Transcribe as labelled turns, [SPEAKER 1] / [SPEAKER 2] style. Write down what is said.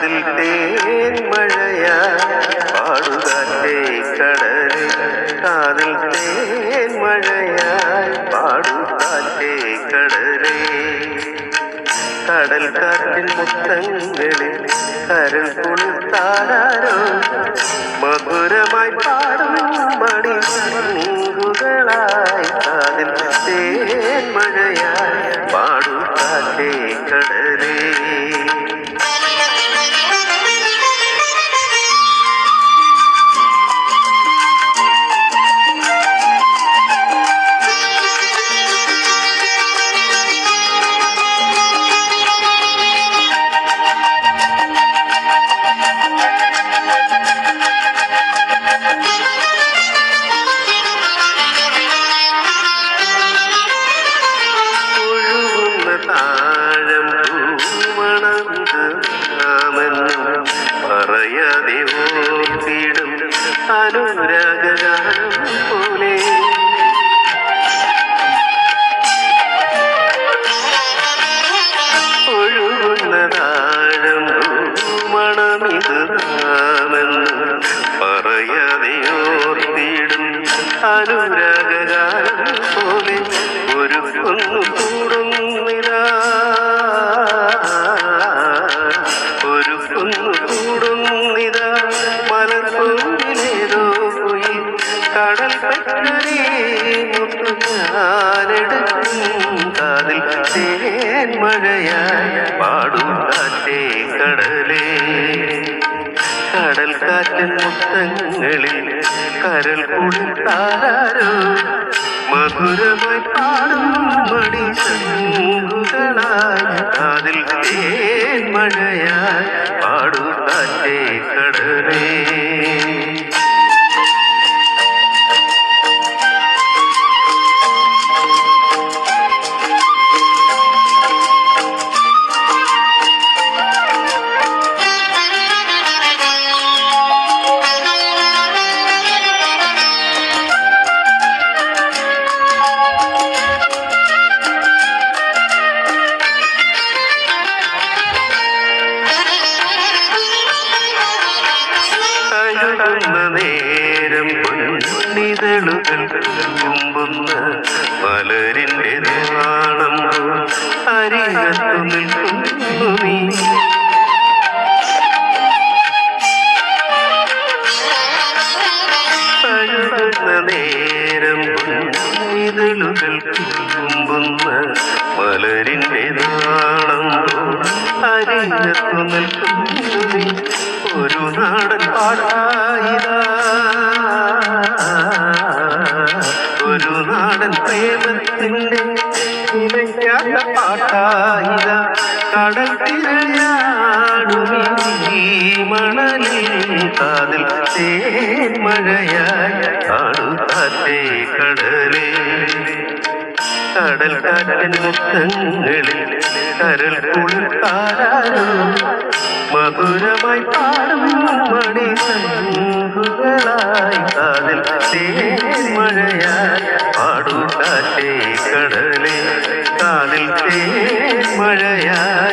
[SPEAKER 1] കാതിൽ തേൻമഴയ പാടുകാറ്റേ കടലേ കാതിൽ തേൻമഴയ പാടുകാറ്റേ കടലെ കടൽ കാറ്റിൻ മുത്തങ്ങളിൽ കരൽ കുളിർത്താരോ മധുരമായി പാടും മണി അനുരാഗാനം പോലെ ഒഴുകുന്ന താഴം പൂമണമിത് നാമെന്നും പറയാതെ പോലെ ഒരു ഞാനെടുക്കും കാതിൽ തേൻ പാടും കാറ്റേ കടലേ. കടൽ കാറ്റൻ മുത്തങ്ങളിൽ കരൽ കുളിർത്താരോ മധുരമായി പാടും മടി ശംഖുകളായി കാതിൽ തേൻ മഴയായി അഴുകുന്ന നേരം പൊന്നിതളുകൾ കുമ്പുന്ന മലരിന്റെ നാളം അരികത്തു നിൽക്കുന്നു നീ. നേരം പൊന്നിതളുകൾ കുമ്പുന്ന മലരിന്റെ നാളം അരികത്തു നിൽക്കുന്നു നീ. ഒരു നാടൻ പാടായിരാ ഒരു നാടൻ പ്രേമത്തിന്റെ നിലയ്ക്കാത്ത പാട്ടായിര കടൽ തിരയാടുമീ മണലിൽ കാതിൽ തേൻ മഴയായി. കാടുകാറ്റേ കടലേ കടൽ കാറ്റൻ മുത്തങ്ങളിൽ കരൽ കുളിർത്താരോ മധുരമായി പാടും മണി സംഘുകളായി കാതിൽ തേൻ പാടും പാടുകാറ്റേ കടലേ കാതിൽ മഴയായി.